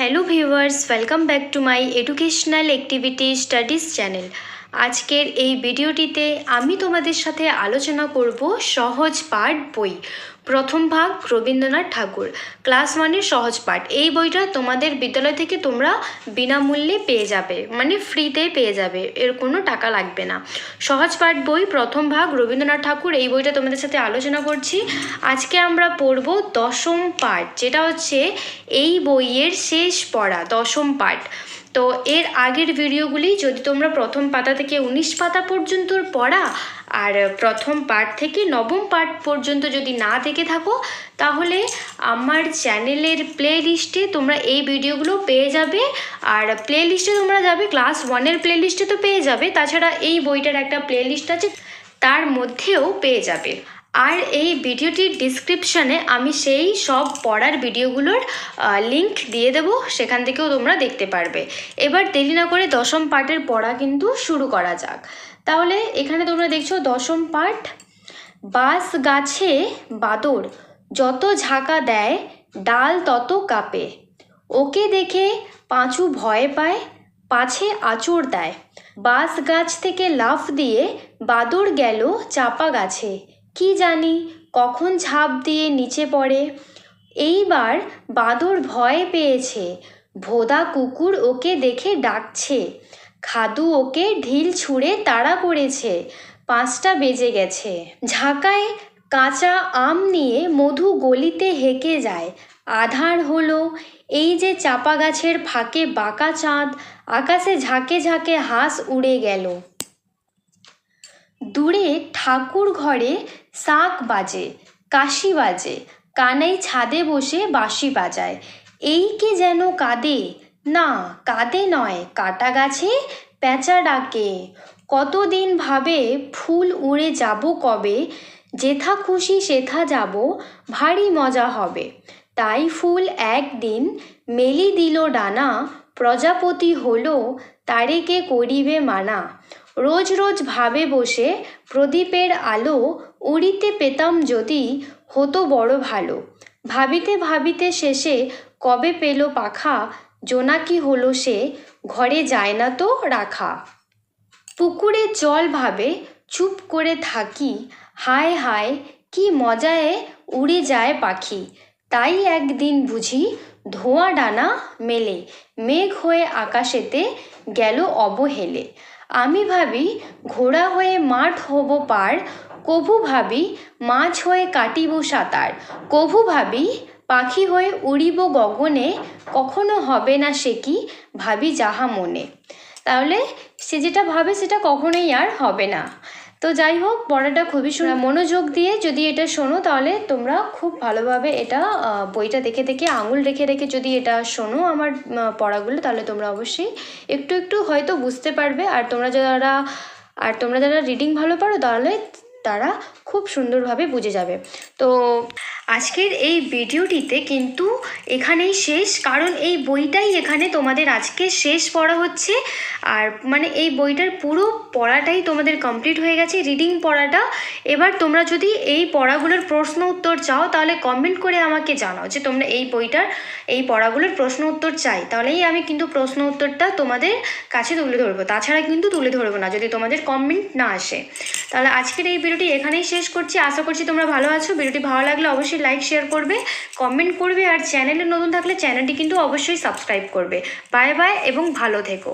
Hello viewers welcome back to my educational activity studies channel আজকের এই ভিডিওটিতে আমি তোমাদের সাথে আলোচনা করব সহজ পাঠ বই। প্রথম ভাগ রবীন্দ্রনাথ ঠাকুর, ক্লাস ওয়ানের সহজ পাঠ। এই বইটা তোমাদের বিদ্যালয় থেকে তোমরা বিনামূল্যে পেয়ে যাবে মানে ফ্রিতে পেয়ে যাবে, এর কোনো টাকা লাগবে না। সহজ পাঠ বই, প্রথম ভাগ রবীন্দ্রনাথ ঠাকুর, এই বইটা তোমাদের সাথে আলোচনা করছি। আজকে আমরা পড়ব দশম পাঠ, যেটা হচ্ছে এই বইয়ের শেষ পড়া, দশম পাঠ। তো এর আগের ভিডিওগুলি যদি তোমরা প্রথম পাতা থেকে উনিশ পাতা পর্যন্ত পড়া আর প্রথম পার্ট থেকে নবম পার্ট পর্যন্ত যদি না দেখে থাকো, তাহলে আমার চ্যানেলের প্লে লিস্টে তোমরা এই ভিডিওগুলো পেয়ে যাবে। আর প্লে লিস্টে তোমরা যাবে ক্লাস ওয়ানের প্লে লিস্টে তো পেয়ে যাবে, তাছাড়া এই বইটার একটা প্লে লিস্ট আছে, তার মধ্যেও পেয়ে যাবে। আর এই ভিডিওটির ডিসক্রিপশানে আমি সেই সব পড়ার ভিডিওগুলোর লিংক দিয়ে দেবো, সেখান থেকেও তোমরা দেখতে পারবে। এবার দেরি না করে দশম পার্টের পড়া কিন্তু শুরু করা যাক। তাহলে এখানে তোমরা দেখছ দশম পার্ট বাঁশ গাছে বাদর, যত ঝাঁকা দেয়, ডাল তত কাঁপে। ওকে দেখে পাঁচু ভয় পায়, পাছে আঁচড় দেয়। বাঁশ গাছ থেকে লাফ দিয়ে বাদর গেল চাপা গাছে। কি জানি কখন ঝাঁপ দিয়ে নিচে পড়ে। এইবার বাদর ভয় পেয়েছে। ভোদা কুকুর ওকে দেখে ডাকছে। খাদু ওকে ঢিল ছুঁড়ে তাড়া করেছে। পাঁচটা বেজে গেছে। ঝাঁকায় কাঁচা আম নিয়ে মধু গলিতে হেঁকে যায়। আধার হলো এই যে চাপা গাছের ফাঁকে বাঁকা চাঁদ, আকাশে ঝাঁকে ঝাঁকে হাঁস উড়ে গেল। দূরে ঠাকুর ঘরে শাঁখ বাজে, কাশি বাজে, কানাই ছাদে বসে বাঁশি বাজায়। এই কে যেন কাঁদে? না, কাঁদে নয়, কাটা গাছে প্যাঁচা ডাকে। কতদিন ভাবে ফুল উড়ে যাব কবে? যেথা খুশি সেথা যাব, ভারী মজা হবে। তাই ফুল একদিন মেলি দিল ডানা, প্রজাপতি হলো তারে কে করিবে মানা। রোজ রোজ ভাবে বসে প্রদীপের আলো উড়িতে পেতাম যদি হতো বড় ভালো। ভাবিতে ভাবিতে শেষে কবে পেল পাখা জোনাকি হলো সে, ঘরে যায় না তো রাখা। পুকুরে জল ভাবে চুপ করে থাকি, হায় হায় কি মজায় উড়ে যায় পাখি। তাই একদিন বুঝি ধোঁয়া ডানা মেলে, মেঘ হয়ে আকাশেতে গেল অবহেলে। আমি ভাবি, ঘোড়া হয়ে মাঠ হব পার, কভু ভাবি, মাছ হয়ে কাটিব সাঁতার, কভু ভাবি, পাখি হয়ে উড়িব গগনে, কখনো হবে না সে কি, ভাবি যাহা মনে। তাহলে সে যেটা ভাবে সেটা কখনোই আর হবে না। তো যাই হোক পড়াটা খুবই সুন্দর। মনোযোগ দিয়ে যদি এটা শোনো, তাহলে তোমরা খুব ভালোভাবে এটা বইটা দেখে দেখে, আঙুল রেখে রেখে যদি এটা শোনো আমার পড়াগুলো, তাহলে তোমরা অবশ্যই একটু একটু হয়তো বুঝতে পারবে। আর তোমরা যারা, আর তোমরা যারা রিডিং ভালো পারো, তাহলে তারা খুব সুন্দরভাবে বুঝে যাবে। তো আজকের এই ভিডিওটিতে কিন্তু এখানেই শেষ, কারণ এই বইটাই এখানে তোমাদের আজকে শেষ পড়া হচ্ছে। আর মানে এই বইটার পুরো পড়াটাই তোমাদের কমপ্লিট হয়ে গেছে রিডিং পড়াটা। এবার তোমরা যদি এই পড়াগুলোর প্রশ্ন উত্তর চাও, তাহলে কমেন্ট করে আমাকে জানাও যে তোমরা এই বইটার, এই পড়াগুলোর প্রশ্ন উত্তর চাই। তাহলেই আমি কিন্তু প্রশ্ন উত্তরটা তোমাদের কাছে তুলে ধরবো। তাছাড়া কিন্তু তুলে ধরবো না যদি তোমাদের কমেন্ট না আসে। তাহলে আজকের এই ভিডিওটি এখানেই শেষ করছি। আশা করছি তোমরা ভালো আছো। ভিডিওটি ভালো লাগলে অবশ্যই লাইক শেয়ার করবে কমেন্ট করবে আর চ্যানেলে নতুন থাকলে চ্যানেলটি কিন্তু অবশ্যই সাবস্ক্রাইব করবে। বাই বাই এবং ভালো থেকো।